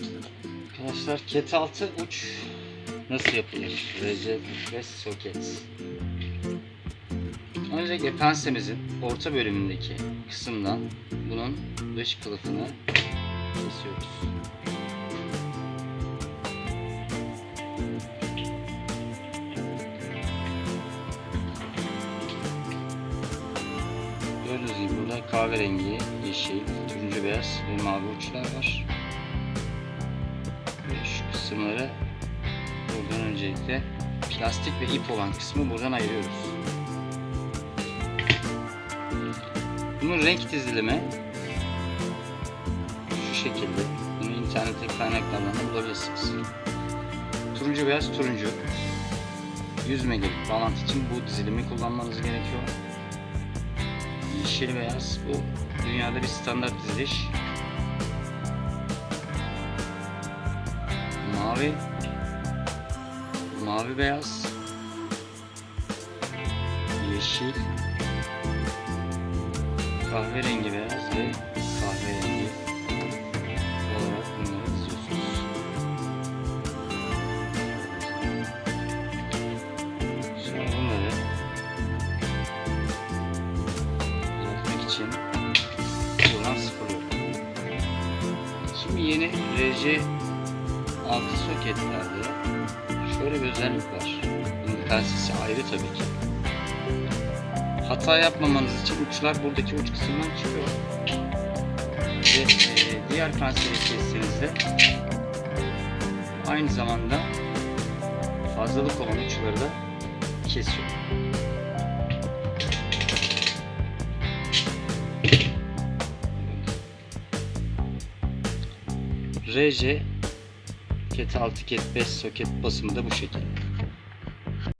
Arkadaşlar ket altı uç nasıl yapılır? RC 45 soket. Öncelikle pensemizin orta bölümündeki kısımdan bunun dış kılıfını kesiyoruz. Gördüğünüz gibi burada kahverengi, yeşil, turuncu beyaz ve mavi uçlar var. Kısımları buradan öncelikle plastik ve ip olan kısmı buradan ayırıyoruz. Bunun renk dizilimi şu şekilde. Bunu internette kaynaklardan da bulabilirsiniz. Turuncu beyaz turuncu. 100 megabit bağlantı için bu dizilimi kullanmanız gerekiyor. Yeşil beyaz bu dünyada bir standart diziliş. Mavi mavi beyaz yeşil kahverengi beyaz ve kahverengi olarak bunları diziyorsunuz. Sonra bunları düzeltmek için buradan sıfırlıyorum. Şimdi yeni RC 6 soketlerde şöyle bir özellik var. Bunun telsisi ayrı tabii ki. Hata yapmamanız için uçlar buradaki uç kısımdan çıkıyor. Ve e, diğer penseli kestiğinizde aynı zamanda fazlalık olan uçları da kesiyor. RC ket 6 ket 5 soket basımı da bu şekilde.